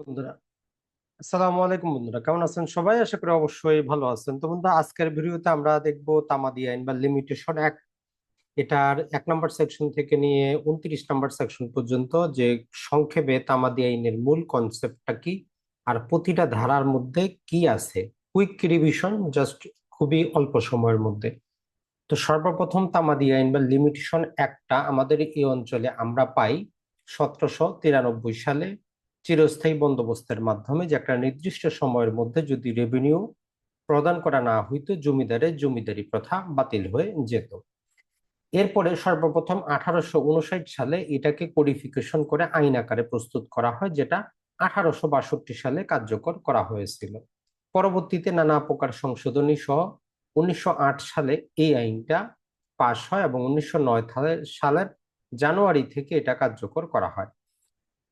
বন্ধুরা। আসসালামু আলাইকুম বন্ধুরা, কেমন আছেন সবাই? আশা করি অবশ্যই ভালো আছেন। তো বন্ধুরা, আজকের ভিডিওতে আমরা দেখব তামাদি আইন বা লিমিটেশন অ্যাক্ট এটার এক নম্বর সেকশন থেকে নিয়ে উনত্রিশ নম্বর সেকশন পর্যন্ত যে সংক্ষেপে তামাদি আইনের মূল কনসেপ্টটা কি, আর প্রতিটা ধারার মধ্যে কি আছে? কুইক রিভিশন জাস্ট খুবই অল্প সময়ের মধ্যে। তো সর্বপ্রথম তামাদি আইন বা লিমিটেশন অ্যাক্টটা আমাদের এই অঞ্চলে আমরা পাই সতেরোশো তিরানব্বই সালে। চিরস্থায়ী বন্দোবস্তের মাধ্যমে যে একটা নির্দিষ্ট সময়ের মধ্যে যদি রেভিনিউ প্রদান করা না হইতো জমিদারের জমিদারি প্রথা বাতিল হয়ে যেত। এরপরে সর্বপ্রথম আঠারোশো উনষাট সালে এটাকে কোডিফিকেশন করে আইন আকারে প্রস্তুত করা হয়, যেটা আঠারোশো বাষট্টি সালে কার্যকর করা হয়েছিল। পরবর্তীতে নানা প্রকার সংশোধনী সহ উনিশশো আট সালে এই আইনটা পাশ হয় এবং উনিশশো সালের জানুয়ারি থেকে এটা কার্যকর করা হয়।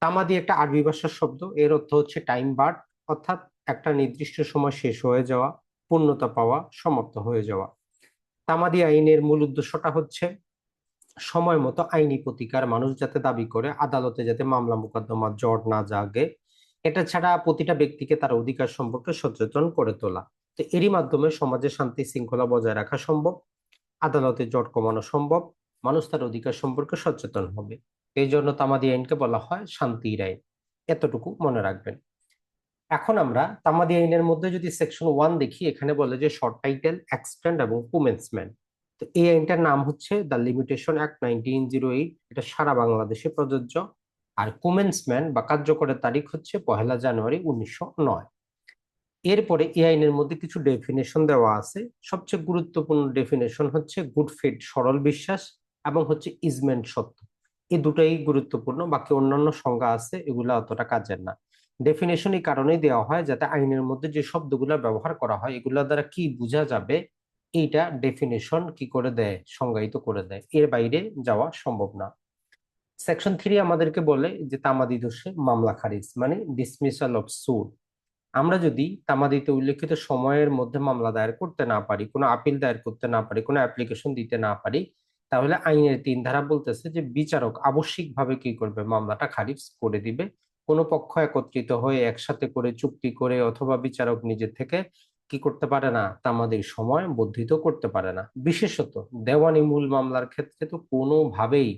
তামাদি একটা আরবি ভাষার শব্দ। এর অর্থ হচ্ছে টাইম বার্ড অর্থাৎ একটা নির্দিষ্ট সময় শেষ হয়ে যাওয়া, পূর্ণতা পাওয়া, সমাপ্ত হয়ে যাওয়া। তামাদি আইনের মূল উদ্দেশ্যটা হচ্ছে সময় মতো আইনি প্রতিকার মানুষ যাতে দাবি করে, আদালতে যাতে মামলা মোকদ্দমা জট না জাগে। এটা ছাড়া প্রতিটা ব্যক্তিকে তার অধিকার সম্পর্কে সচেতন করে তোলা। তো এরই মাধ্যমে সমাজে শান্তি শৃঙ্খলা বজায় রাখা সম্ভব, আদালতে জট কমানো সম্ভব, মানুষ তার অধিকার সম্পর্কে সচেতন হবে। এই জন্য তামাদি আইনকে বলা হয় শান্তির আইন। এতটুকু মনে রাখবেন। এখন আমরা তামাদি আইনের মধ্যে যদি সেকশন ওয়ান দেখি, এখানে বলে যে শর্ট টাইটেল এক্সটেন্ড এবং কুমেন্সমেন্ট তো এই আইনটার নাম হচ্ছে the Limitation Act nineteen zero eight এটা সারা বাংলাদেশে প্রযোজ্য। আর কুমেন্সমেন্ট বা কার্যকরের তারিখ হচ্ছে পহেলা জানুয়ারি উনিশশো নয়। এরপরে এই আইনের মধ্যে কিছু ডেফিনেশন দেওয়া আছে। সবচেয়ে গুরুত্বপূর্ণ ডেফিনেশন হচ্ছে গুড ফেট সরল বিশ্বাস এবং হচ্ছে ইজমেন্ট সত্য। এই দুটাই গুরুত্বপূর্ণ, বাকি অন্যান্য সংজ্ঞা আছে, এগুলো অতটা কাজের না। ডেফিনেশন এই কারণেই দেওয়া হয় যাতে আইনের মধ্যে যে শব্দগুলো ব্যবহার করা হয়, এগুলো দ্বারা কি বোঝা যাবে, এইটা ডেফিনেশন কি করে দেয়, সংজ্ঞায়িত করে দেয়, এর বাইরে যাওয়া সম্ভব না। সেকশন থ্রি আমাদেরকে বলে যে তামাদি দোষে মামলা খারিজ মানে ডিসমিসাল অফ সুট আমরা যদি তামাদিতে উল্লেখিত সময়ের মধ্যে মামলা দায়ের করতে না পারি, কোনো আপিল দায়ের করতে না পারি, কোনো অ্যাপ্লিকেশন দিতে না পারি তাহলে আইনের তিন ধারা বলতেছে যে, বিচারক আবশ্যিকভাবে কি করবে? মামলাটা খারিজ করে দিবে। কোনো পক্ষ একত্রিত হয়ে একসাথে করে চুক্তি করে অথবা বিচারক নিজের থেকে কি করতে পারে না তামাদের সময় বর্ধিত করতে পারে না। বিশেষত দেওয়ানি মূল মামলার ক্ষেত্রে তো কোনোভাবেই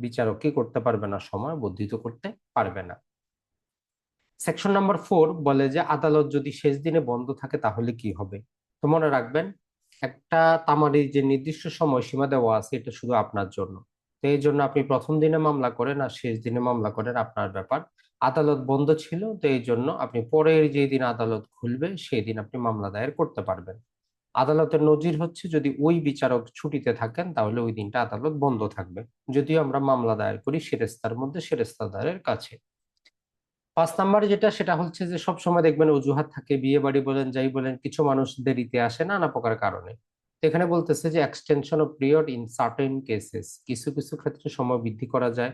বিচারক কি করতে পারবে না, সময় বর্ধিত করতে পারবে না। সেকশন নাম্বার ফোর বলে যে, আদালত যদি শেষ দিনে বন্ধ থাকে তাহলে কি হবে? তো মনে রাখবেন একটা তামারির যে নির্দিষ্ট সময়সীমা দেওয়া আছে, এটা শুধু আপনার জন্য। তো এই জন্য আপনি প্রথম দিনে মামলা করেন আর শেষ দিনে মামলা করেন আপনার ব্যাপার। আদালত বন্ধ ছিল, তো এই জন্য আপনি পরের যে দিন আদালত খুলবে, সেই দিন আপনি মামলা দায়ের করতে পারবেন। আদালতের নজির হচ্ছে যদি ওই বিচারক ছুটিতে থাকেন, তাহলে ওই দিনটা আদালত বন্ধ থাকবে। যদিও আমরা মামলা দায়ের করি সেরেস্তার মধ্যে সেরেস্তাদারের কাছে। পাঁচ নাম্বার যেটা, সেটা হচ্ছে যে সব সময় দেখবেন অজুহাত থাকে, বিয়ে বাড়ি বলেন, যাই বলেন, কিছু মানুষ দেরিতে আসে নানা প্রকার কারণে। এখানে বলতেছে যে extension of period in certain cases কিছু কিছু ক্ষেত্রে সময় বৃদ্ধি করা যায়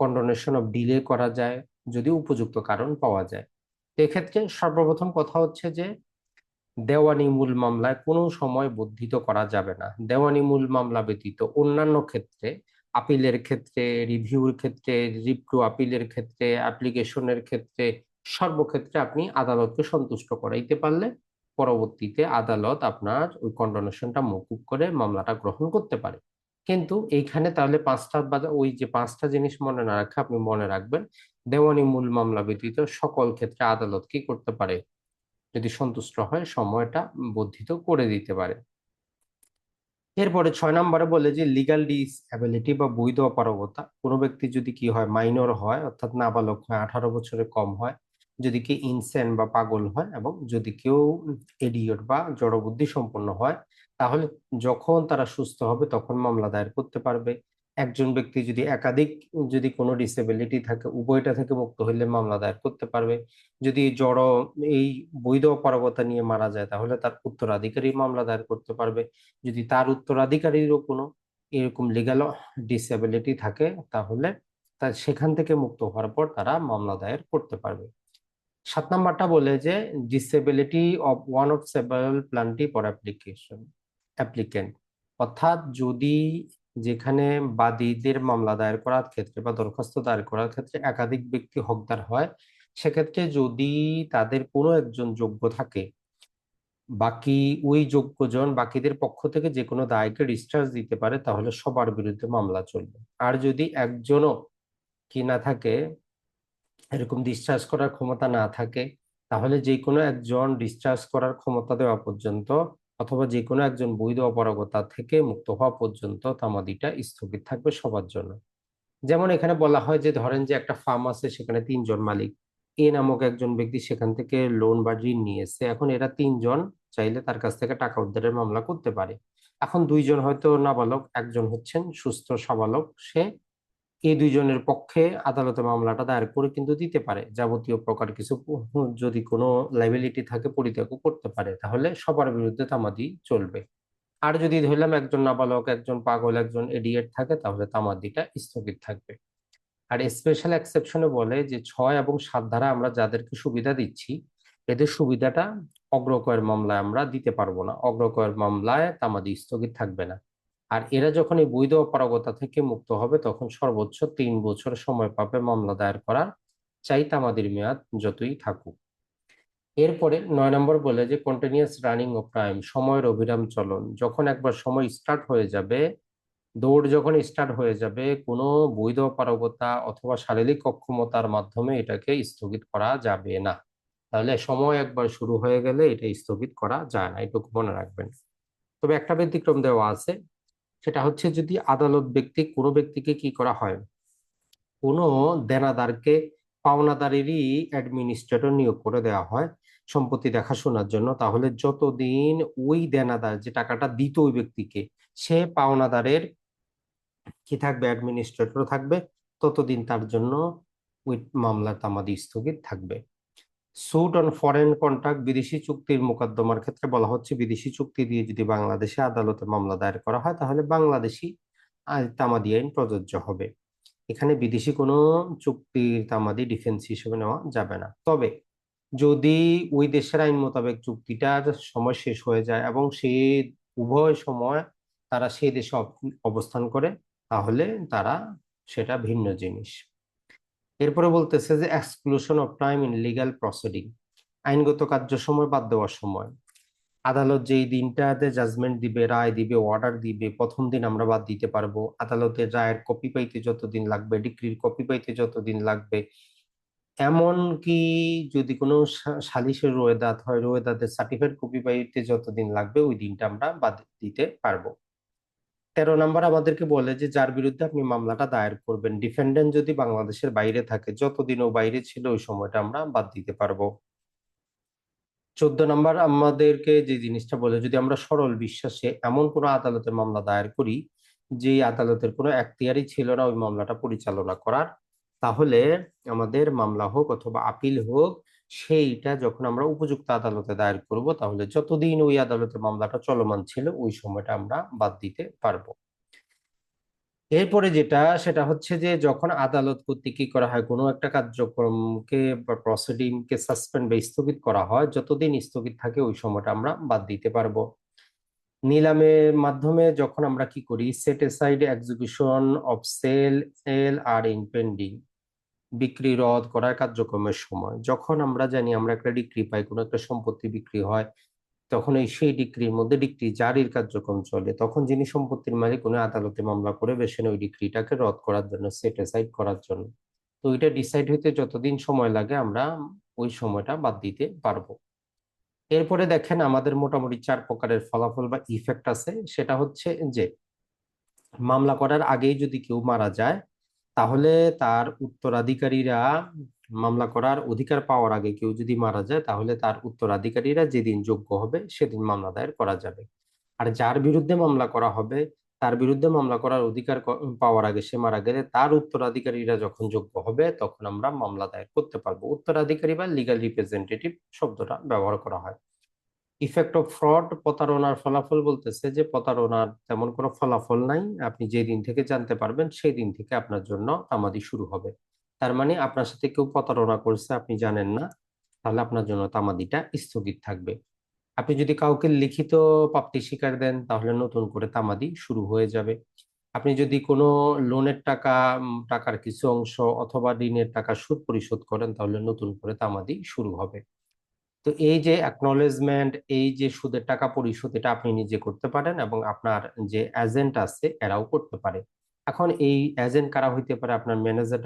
কন্ডোনেশন অফ ডিলে করা যায়, যদি উপযুক্ত কারণ পাওয়া যায়। এক্ষেত্রে সর্বপ্রথম কথা হচ্ছে যে, দেওয়ানি মূল মামলায় কোনো সময় বর্ধিত করা যাবে না। দেওয়ানি মূল মামলা ব্যতীত অন্যান্য ক্ষেত্রে আপিলের ক্ষেত্রে রিভিউর ক্ষেত্রে রিপ্রু আপিলের ক্ষেত্রে অ্যাপ্লিকেশনের ক্ষেত্রে, সর্বক্ষেত্রে আপনি আদালতকে সন্তুষ্ট করাইতে পারলে পরবর্তীতে আদালত আপনার ওই কন্ডোনেশনটা মকুব করে মামলাটা গ্রহণ করতে পারে। কিন্তু এইখানে তাহলে পাঁচটা বা ওই যে পাঁচটা জিনিস মনে না রাখে আপনি মনে রাখবেন, দেওয়ানি মূল মামলা ব্যতীত সকল ক্ষেত্রে আদালত কি করতে পারে? যদি সন্তুষ্ট হয়, সময়টা বর্ধিত করে দিতে পারে। এরপরে ছয় নম্বরে বলে যে লিগাল ডিসএবিলিটি বা বৈধ অপারগতা কোনো ব্যক্তি যদি কি হয় মাইনর হয়, অর্থাৎ নাবালক হয়, আঠারো বছরে কম হয়, যদি কি ইনসেন বা পাগল হয় এবং যদি কেউ এডিয়ট বা জড়বুদ্ধি সম্পন্ন হয়, তাহলে যখন তারা সুস্থ হবে তখন মামলা দায়ের করতে পারবে। একজন ব্যক্তি যদি একাধিক, যদি কোনো ডিসেবিলিটি থাকে, উভয়টা থেকে মুক্ত হইলে মামলা দায়ের করতে পারবে। যদি জড় এই বৈধ অপারগতা নিয়ে মারা যায়, তাহলে তার উত্তরাধিকারী মামলা দায়ের করতে পারবে। যদি তার উত্তরাধিকারীরও কোনো এরকম লিগাল ডিসেবিলিটি থাকে, তাহলে তার সেখান থেকে মুক্ত হওয়ার পর তারা মামলা দায়ের করতে পারবে। সাত নাম্বারটা বলে যে disability of one of several plaintiffs for application applicant অর্থাৎ যদি যেখানে বাদীদের মামলা দায়ের করার ক্ষেত্রে বা দরখাস্ত দায়ের করার ক্ষেত্রে একাধিক ব্যক্তি হকদার হয়, সেক্ষেত্রে যদি তাদের কোনো একজন যোগ্য থাকে, বাকি ওই যোগ্যজন বাকিদের পক্ষ থেকে যে কোনো দায়কে ডিসচার্জ দিতে পারে, তাহলে সবার বিরুদ্ধে মামলা চলবে। আর যদি একজনও কি না থাকে, এরকম ডিসচার্জ করার ক্ষমতা না থাকে, তাহলে যে কোনো একজন ডিসচার্জ করার ক্ষমতা দেওয়া পর্যন্ত অথবা যে কোনো একজন বৈধ অপারগতা থেকে মুক্ত হওয়া পর্যন্ত তামাদিটা স্থগিত থাকবে সবার জন্য। যেমন এখানে বলা হয় যে, ধরেন যে একটা ফার্ম আছে, সেখানে তিনজন মালিক। এ নামক একজন ব্যক্তি সেখান থেকে লোন বা ঋণ নিয়েছে এখন এরা তিনজন চাইলে তার কাছ থেকে টাকা উদ্ধারের মামলা করতে পারে। এখন দুইজন হয়তো নাবালক, একজন হচ্ছেন সুস্থ সাবালক সে এই দুইজনের পক্ষে আদালতে মামলাটা দায়ের করে কিন্তু দিতে পারে। যাবতীয় প্রকার কিছু যদি কোনো লাইবিলিটি থাকে পরিত্যাগ করতে পারে, তাহলে সবার বিরুদ্ধে তামাদি চলবে। আর যদি ধরলাম একজন নাবালক, একজন পাগল, একজন এডিয়েট থাকে, তাহলে তামাদিটা স্থগিত থাকবে। আর স্পেশাল এক্সেপশনে বলে যে, ছয় এবং সাত ধারা আমরা যাদেরকে সুবিধা দিচ্ছি, এদের সুবিধাটা অগ্রকয়ের মামলায় আমরা দিতে পারব না। অগ্রকয়ের মামলায় তামাদি স্থগিত থাকবে না। আর এরা যখন এই বৈধ অপারগতা থেকে মুক্ত হবে, তখন সর্বোচ্চ তিন বছর সময় পাবে মামলা দায়ের করার। চাই তামাদির মেয়াদ যতই থাকুক। এরপরে নয় নম্বর বলে যে কন্টিনিউয়াস রানিং অফ টাইম সময়ের অবিরাম চলন। যখন একবার সময় স্টার্ট হয়ে যাবে, দৌড় যখন স্টার্ট হয়ে যাবে, কোনো বৈধ পারগতা অথবা শারীরিক অক্ষমতার মাধ্যমে এটাকে স্থগিত করা যাবে না। তাহলে সময় একবার শুরু হয়ে গেলে এটা স্থগিত করা যায় না। এটুকু মনে রাখবেন। তবে একটা ব্যতিক্রম দেওয়া আছে। সেটা হচ্ছে যদি আদালত ব্যক্তি, কোনো ব্যক্তিকে কি করা হয়? কোনো দেনাদারকে, পাওনাদারেরই অ্যাডমিনিস্ট্রেটর নিয়োগ করে দেওয়া হয় সম্পত্তি দেখাশোনার জন্য। তাহলে যতদিন ওই দেনাদার যে টাকাটা দিত ওই ব্যক্তিকে, সে পাওনাদারের কি থাকবে? অ্যাডমিনিস্ট্রেটর থাকবে। ততদিন তার জন্য ওই মামলার তামাদি স্থগিত থাকবে। সুট অন ফরেন কন্ট্রাক্ট বিদেশি চুক্তির মোকদ্দমার ক্ষেত্রে বলা হচ্ছে বিদেশি চুক্তি দিয়ে যদি বাংলাদেশে আদালতে মামলা দায়ের করা হয়, তাহলে বাংলাদেশি তামাদি আইন প্রযোজ্য হবে। এখানে বিদেশি কোনো চুক্তির তামাদি ডিফেন্স হিসেবে নেওয়া যাবে না। তবে যদি ওই দেশের আইন মোতাবেক চুক্তিটার সময় শেষ হয়ে যায় এবং সে উভয় সময় তারা সেই দেশে অবস্থান করে, তাহলে তারা সেটা ভিন্ন জিনিস। এরপরে বলতেছে যে exclusion of time in legal proceeding আইনগত কার্য সময় বাদ দেওয়ার সময়। আদালত যেই দিনটাতে জাজমেন্ট দিবে, রায় দিবে অর্ডার দিবে, প্রথম দিন আমরা বাদ দিতে পারব। আদালতের রায়ের কপি পাইতে যতদিন লাগবে ডিগ্রির কপি পাইতে যতদিন লাগবে। এমন কি যদি কোনো সালিশের রোয়েদাত হয় রোয়েদাতের সার্টিফিকেট কপি পাইতে যতদিন লাগবে, ওই দিনটা আমরা বাদ দিতে পারব। তেরো নম্বর আমাদেরকে বলে যে, যার বিরুদ্ধে আপনি মামলাটা দায়ের করবেন, ডিফেন্ডেন্ট যদি বাংলাদেশের বাইরে থাকে, যতদিন ও বাইরে ছিল, ওই সময়টা আমরা বাদ দিতে পারব। চোদ্দ নম্বর আমাদেরকে যে জিনিসটা বলে, যদি আমরা সরল বিশ্বাসে এমন কোনো আদালতে মামলা দায়ের করি যে আদালতের কোনো এখতিয়ারই ছিল না, ওই মামলাটা পরিচালনা করার, তাহলে আমাদের মামলা হোক অথবা আপিল হোক সেইটা যখন আমরা উপযুক্ত আদালতে দায়ের করব, তাহলে যতদিন ওই আদালতে মামলাটা চলমান ছিল, ওই সময়টা আমরা বাদ দিতে পারব। এরপরে যেটা, সেটা হচ্ছে যে যখন আদালত কর্তৃক কি করা হয়, কোনো একটা কার্যক্রমকে বা প্রসিডিংকে সাসপেন্ড বা স্থগিত করা হয়, যতদিন স্থগিত থাকে, ওই সময়টা আমরা বাদ দিতে পারব। নিলামের মাধ্যমে যখন আমরা কি করি set aside execution of sale sale R impending বিক্রি, রদ করার কার্যক্রমের সময়। যখন আমরা জানি আমরা একটা ডিক্রি পাই, কোনো একটা সম্পত্তি বিক্রি হয়, তখন এই সেই ডিক্রির মধ্যে ডিক্রি জারির কার্যক্রম চলে। তখন যিনি সম্পত্তির মালিক কোনো আদালতে মামলা করে বেছেন ওই ডিক্রিটাকে রদ করার জন্য, সেট এসাইড করার জন্য। তো এটা ডিসাইড হইতে যতদিন সময় লাগে, আমরা ওই সময়টা বাদ দিতে পারব। এরপরে দেখেন, আমাদের মোটামুটি চার প্রকারের ফলাফল বা ইফেক্ট আছে। সেটা হচ্ছে যে, মামলা করার আগেই যদি কেউ মারা যায় তাহলে তার উত্তরাধিকারীরা মামলা করার অধিকার পাওয়ার আগে কেউ যদি মারা যায়, তাহলে তার উত্তরাধিকারীরা যেদিন যোগ্য হবে, সেদিন মামলা দায়ের করা যাবে। আর যার বিরুদ্ধে মামলা করা হবে, তার বিরুদ্ধে মামলা করার অধিকার পাওয়ার আগে সে মারা গেলে তার উত্তরাধিকারীরা যখন যোগ্য হবে, তখন আমরা মামলা দায়ের করতে পারব। উত্তরাধিকারী বা লিগাল রিপ্রেজেন্টেটিভ শব্দটা ব্যবহার করা হয়। ইফেক্ট অফ ফ্রড প্রতারণার ফলাফল বলতেছে যে প্রতারণার তেমন কোনো ফলাফল নাই। আপনি যে দিন থেকে জানতে পারবেন সেই দিন থেকে আপনার জন্য তামাদি শুরু হবে। তার মানে আপনার সাথে কেউ প্রতারণা করছে, আপনি জানেন না, তাহলে আপনার জন্য তামাদিটা স্থগিত থাকবে। আপনি যদি কাউকে লিখিত প্রাপ্তি স্বীকার দেন, তাহলে নতুন করে তামাদি শুরু হয়ে যাবে। আপনি যদি কোনো লোনের টাকা টাকার কিছু অংশ অথবা ঋণের টাকা সুদ পরিশোধ করেন, তাহলে নতুন করে তামাদি শুরু হবে। তো এই যে অ্যাকনলেজমেন্ট এই যে সুদের টাকা পরিশোধ, এটা আপনি নিজে করতে পারেন এবং আপনার যে এজেন্ট আছে, এরাও করতে পারে। এখন এই এজেন্ট কারা হইতে পারে? আপনার ম্যানেজার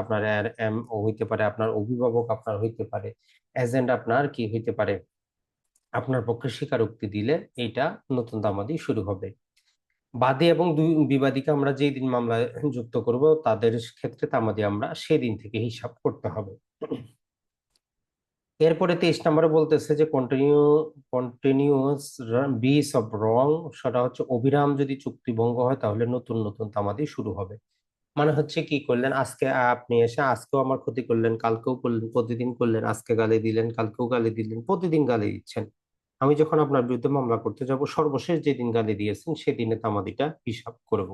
আপনার এম, ও হইতে পারে, আপনার অভিভাবক আপনার হইতে পারে। এজেন্ট আপনার কি হইতে পারে? আপনার পক্ষে স্বীকারোক্তি দিলে এইটা নতুন দামাদি শুরু হবে। বাদী এবং দুই, বিবাদীকে আমরা যেই দিন মামলায় যুক্ত করব, তাদের ক্ষেত্রে তামাদি আমরা সেদিন থেকে হিসাব করতে হবে। এরপরে তেইশ নম্বরে বলতেছে যে continue continuous breach of wrong সেটা হচ্ছে অবিরাম যদি চুক্তি ভঙ্গ হয় তাহলে নতুন নতুন তামাদি শুরু হবে। মানে হচ্ছে কি করলেন, আজকে আপনি এসে, আজকেও আমার ক্ষতি করলেন, কালকেও করলেন, প্রতিদিন করলেন, আজকে গালি দিলেন, কালকেও গালি দিলেন, প্রতিদিন গালি দিচ্ছেন। আমি যখন আপনার বিরুদ্ধে মামলা করতে যাব, সর্বশেষ যেদিন গালি দিয়েছেন সেদিনে তামাদিটা হিসাব করব।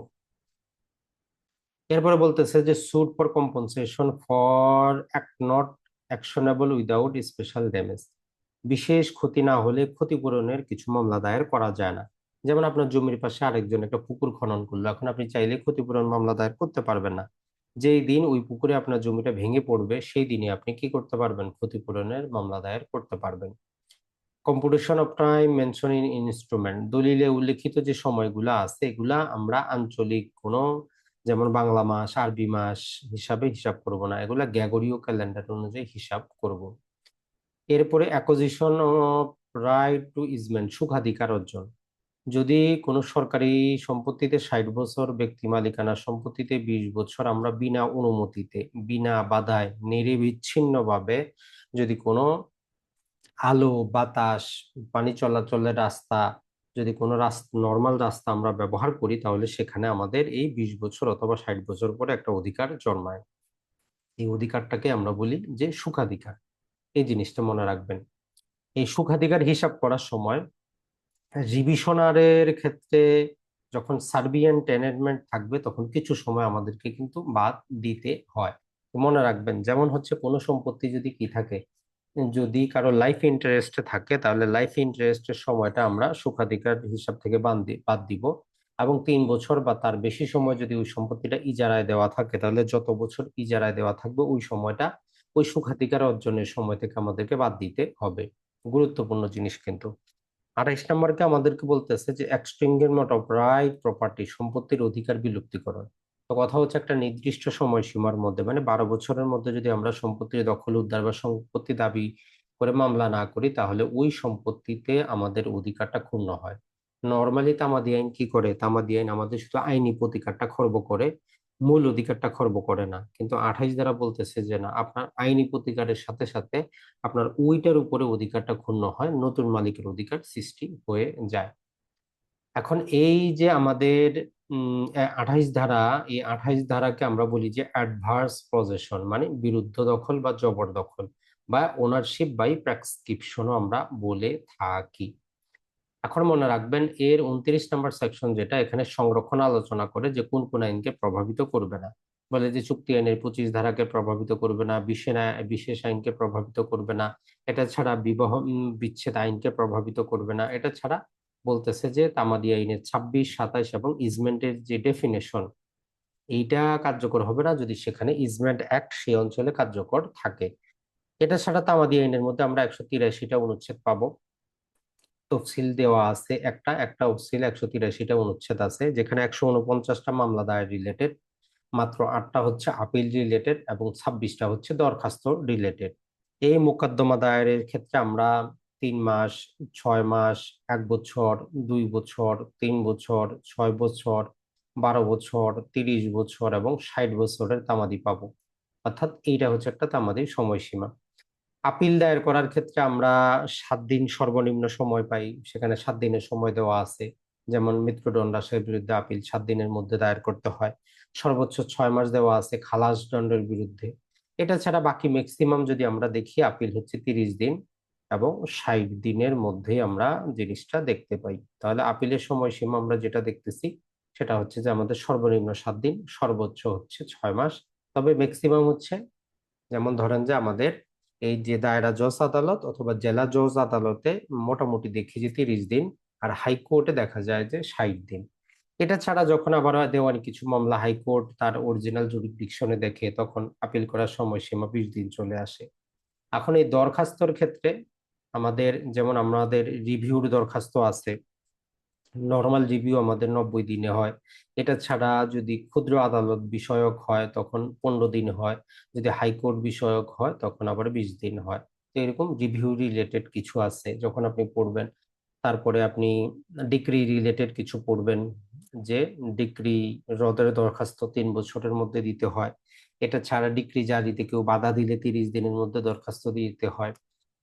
এরপরে বলতেছে যে suit for compensation for act not actionable without special damage বিশেষ ক্ষতি না হলে ক্ষতিপূরণের কিছু মামলা দায়ের করা যায় না। যেমন আপনার জমির পাশে আরেকজন একটা পুকুর খনন করল। এখন আপনি চাইলে ক্ষতিপূরণ মামলা দায়ের করতে পারবেন না। যেই দিন ওই পুকুরে আপনার জমিটা ভেঙে পড়বে, সেই দিনে আপনি কি করতে পারবেন? ক্ষতিপূরণের মামলা দায়ের করতে পারবেন। Competition of time mention in instrument দলিলে উল্লেখিত যে সময়গুলা আছে, এগুলা আমরা আঞ্চলিক কোনো যেমন বাংলা মাস, আরবি মাস হিসাবে হিসাব করব না। এগুলা গ্যাগরীয় ক্যালেন্ডার অনুযায়ী হিসাব করব। এরপরে acquisition of right to easement সুখাধিকার অর্জন। যদি কোনো সরকারি সম্পত্তিতে ষাট বছর ব্যক্তি মালিকানা সম্পত্তিতে বিশ বছর আমরা বিনা অনুমতিতে, বিনা বাধায় নিরবিচ্ছিন্নভাবে যদি কোনো আলো, বাতাস, পানি চলাচলের রাস্তা যদি কোনো রাস্তা নর্মাল রাস্তা আমরা ব্যবহার করি, তাহলে সেখানে আমাদের এই বিশ বছর অথবা ষাট বছর পরে একটা অধিকার জন্মায়। এই অধিকারটাকে আমরা বলি যে সুখাধিকার। এই জিনিসটা মনে রাখবেন। এই সুখাধিকার হিসাব করার সময় রিভিশনারের ক্ষেত্রে যখন সার্বিয়ান টেনেটমেন্ট থাকবে, তখন কিছু সময় আমাদেরকে কিন্তু বাদ দিতে হয়। মনে রাখবেন, যেমন হচ্ছে কোনো সম্পত্তি যদি কি থাকে যদি কারও লাইফ ইন্টারেস্টে থাকে, তাহলে লাইফ ইন্টারেস্টের সময়টা আমরা সুখাধিকার হিসাব থেকে বাদ দিব। এবং তিন বছর বা তার বেশি সময় যদি ওই সম্পত্তিটা ইজারায় দেওয়া থাকে, তাহলে যত বছর ইজারায় দেওয়া থাকবে, ওই সময়টা ওই সুখাধিকার অর্জনের সময় থেকে আমাদেরকে বাদ দিতে হবে। গুরুত্বপূর্ণ জিনিস কিন্তু। আঠাইশ নম্বরকে আমাদেরকে বলতেছে যে এক্সটিংগেন্ট অফ রাইট প্রপার্টি সম্পত্তির অধিকার বিলুপ্তিকরণ। তো কথা হচ্ছে একটা নির্দিষ্ট সময়সীমার মধ্যে মানে বারো বছরের মধ্যে যদি আমরা সম্পত্তির দখল, উদ্ধার বা সম্পত্তি দাবি করে মামলা না করি, তাহলে ওই সম্পত্তিতে আমাদের অধিকারটা ক্ষুণ্ণ হয়। নর্মালি তামাদি আইন কি করে? তামাদি আইন আমাদের শুধু আইনি প্রতিকারটা খর্ব করে, মূল অধিকারটা খর্ব করে না। কিন্তু আঠাইশ দ্বারা বলতেছে যে না, আপনার আইনি প্রতিকারের সাথে সাথে আপনার ওইটার উপরে অধিকারটা ক্ষুণ্ণ হয়, নতুন মালিকের অধিকার সৃষ্টি হয়ে যায়। এখন এই যে আমাদের আঠাইশ ধারা, এই আঠাইশ ধারাকে আমরা বলি যে অ্যাডভার্স পজেশন মানে বিরুদ্ধ দখল বা জবরদখল বা ওনারশিপ বাই প্রেসক্রিপশনও আমরা বলে থাকি। এখন মনে রাখবেন, এর উনত্রিশ নম্বর সেকশন যেটা, এখানে সংরক্ষণ আলোচনা করে যে কোন কোন আইনকে প্রভাবিত করবে না। বলে যে চুক্তি আইনের পঁচিশ ধারাকে প্রভাবিত করবে না, বিশেষ বিশেষ আইনকে প্রভাবিত করবে না। এটা ছাড়া বিবাহ বিচ্ছেদ আইনকে প্রভাবিত করবে না। এটা ছাড়া বলতেছে যে তামাদি আইনের ছাব্বিশ সাতাইশ এবং ইজমেন্টের যে ডেফিনেশন এইটা কার্যকর হবে না যদি সেখানে ইজমেন্ট অ্যাক্ট সেই অঞ্চলে কার্যকর থাকে। এটা ছাড়া তামাদি আইনের মধ্যে আমরা একশো তিরাশিটা অনুচ্ছেদ পাবো। তফসিল দেওয়া আছে একটা একটা তফসিল একশো তিরাশিটা অনুচ্ছেদ আছে, যেখানে একশো উনপঞ্চাশটা মামলা দায়ের রিলেটেড মাত্র আটটা হচ্ছে আপিল রিলেটেড এবং ছাব্বিশটা হচ্ছে দরখাস্ত রিলেটেড এই মোকদ্দমা দায়েরের ক্ষেত্রে আমরা তিন মাস, ছয় মাস, এক বছর, দুই বছর, তিন বছর, ছয় বছর, বারো বছর, তিরিশ বছর এবং ষাট বছরের তামাদি পাবো। অর্থাৎ এইটা হচ্ছে একটা তামাদির সময়সীমা। আপিল দায়ের করার ক্ষেত্রে আমরা সাত দিন সর্বনিম্ন সময় পাই, সেখানে সাত দিনের সময় দেওয়া আছে। যেমন মৃত্যুদণ্ডাশের বিরুদ্ধে আপিল সাত দিনের মধ্যে দায়ের করতে হয়। সর্বোচ্চ ছয় মাস দেওয়া আছে খালাস দণ্ডের বিরুদ্ধে। এটা ছাড়া বাকি ম্যাক্সিমাম যদি আমরা দেখি, আপিল হচ্ছে তিরিশ দিন। এবং ষাট দিনের মধ্যে আমরা জিনিসটা দেখতে পাই। তাহলে আপিলের সময়সীমা আমরা যেটা দেখতেছি, সেটা হচ্ছে যে আমাদের সর্বনিম্ন সাত দিন, সর্বোচ্চ হচ্ছে ছয় মাস। তবে ম্যাক্সিমাম হচ্ছে, যেমন ধরেন যে আমাদের এই যে দায়রা জজ আদালত অথবা জেলা জজ আদালতে মোটামুটি দেখি যে তিরিশ দিন, আর হাইকোর্টে দেখা যায় যে ষাট দিন। এটা ছাড়া যখন আবার দেওয়ানি কিছু মামলা হাইকোর্ট তার অরিজিনাল জুরিসডিকশনে দেখে, তখন আপিল করার সময়সীমা বিশ দিন চলে আসে। এখন এই দরখাস্তর ক্ষেত্রে আমাদের যেমন আমাদের রিভিউর দরখাস্ত আছে নর্মাল রিভিউ আমাদের নব্বই দিনে হয়। এটা ছাড়া যদি ক্ষুদ্র আদালত বিষয়ক হয় তখন পনেরো দিন হয়, যদি হাইকোর্ট বিষয়ক হয় তখন আবার বিশ দিন হয়। তো এরকম রিভিউ রিলেটেড কিছু আছে যখন আপনি পড়বেন। তারপরে আপনি ডিগ্রি রিলেটেড কিছু পড়বেন যে ডিগ্রি রদের দরখাস্ত তিন বছরের মধ্যে দিতে হয়। এটা ছাড়া ডিগ্রি জারিতে কেউ বাধা দিলে তিরিশ দিনের মধ্যে দরখাস্ত দিতে হয়।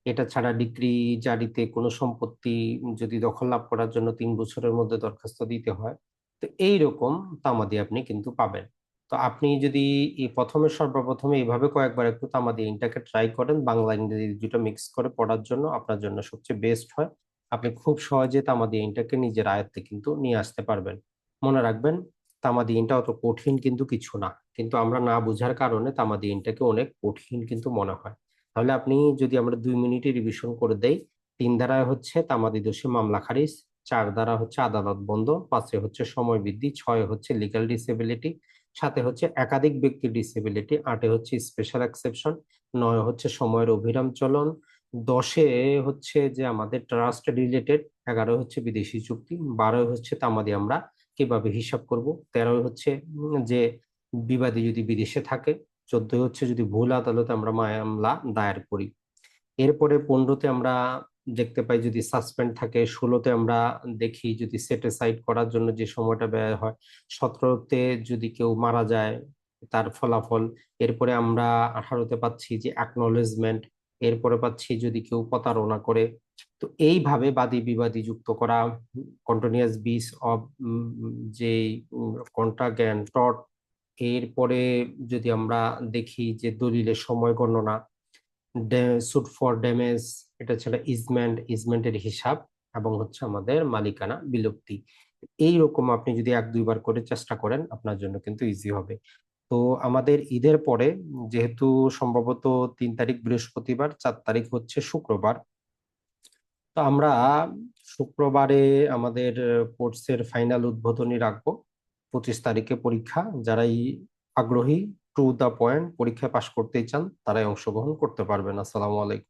এটা ছাড়া ডিগ্রি জারিতে কোনো সম্পত্তি যদি দখল লাভ করার জন্য তিন বছরের মধ্যে দরখাস্ত দিতে হয়, তো এই রকম তামাদি আপনি কিন্তু পাবেন। তো আপনি যদি এই প্রথমে সর্বপ্রথমে এইভাবে কয়েকবার একটু তামাদি ইনটাকে ট্রাই করেন, বাংলা ইংরেজি দুটো মিক্স করে পড়ার জন্য আপনার জন্য সবচেয়ে বেস্ট হয়। আপনি খুব সহজে তামাদি ইনটাকে নিজের আয়ত্তে কিন্তু নিয়ে আসতে পারবেন। মনে রাখবেন, তামাদি ইনটা অত কঠিন কিন্তু কিছু না। কিন্তু আমরা না বোঝার কারণে তামাদি ইনটাকে অনেক কঠিন কিন্তু মনে হয়। তাহলে আপনি যদি আমরা দুই মিনিটে রিভিশন করে দেই, তিন ধারায় হচ্ছে তামাদি দোষী মামলা খারিজ, চার দ্বারা হচ্ছে আদালত বন্ধ, পাঁচে হচ্ছে সময় বৃদ্ধি, ছয় হচ্ছে লিগাল ডিসেবিলিটি সাথে হচ্ছে একাধিক ব্যক্তির ডিসেবিলিটি আটে হচ্ছে স্পেশাল এক্সেপশন নয় হচ্ছে সময়ের অভিরাম চলন, দশে হচ্ছে যে আমাদের ট্রাস্ট রিলেটেড এগারো হচ্ছে বিদেশি চুক্তি বারো হচ্ছে তামাদি আমরা কীভাবে হিসাব করব তেরো হচ্ছে যে বিবাদী যদি বিদেশে থাকে চোদ্দ হচ্ছে যদি ভুল আদালতে আমরা মামলা দায়ের করি। এরপরে পনেরোতে আমরা দেখতে পাই যদি সাসপেন্ড থাকে ষোলোতে আমরা দেখি যদি সেটেসাইড করার জন্য যে সময়টা ব্যয় হয় সতেরোতে যদি কেউ মারা যায় তার ফলাফল। এরপরে আমরা আঠারোতে পাচ্ছি যে অ্যাকনোলেজমেন্ট এরপরে পাচ্ছি যদি কেউ প্রতারণা করে। তো এইভাবে বাদী বিবাদী যুক্ত করা কন্টিনিউয়াস বিস অফ যে কন্ট্রাগ্যান্ট টট এরপরে যদি আমরা দেখি যে দলিলের সময় গণনা সুট ফর ড্যামেজ এটা ছাড়া ইজমেন্ট ইজমেন্টের হিসাব এবং হচ্ছে আমাদের মালিকানা বিলুপ্তি। এইরকম আপনি যদি এক, দুইবার করে চেষ্টা করেন, আপনার জন্য কিন্তু ইজি হবে। তো আমাদের ঈদের পরে যেহেতু সম্ভবত তিন তারিখ বৃহস্পতিবার, চার তারিখ হচ্ছে শুক্রবার, তো আমরা শুক্রবারে আমাদের কোর্সের ফাইনাল উদ্বোধনী রাখব। পঁচিশ তারিখে পরীক্ষা। যারাই আগ্রহী টু দ্য পয়েন্ট পরীক্ষায় পাশ করতেই চান, তারাই অংশগ্রহণ করতে পারবেন। আসসালামু আলাইকুম।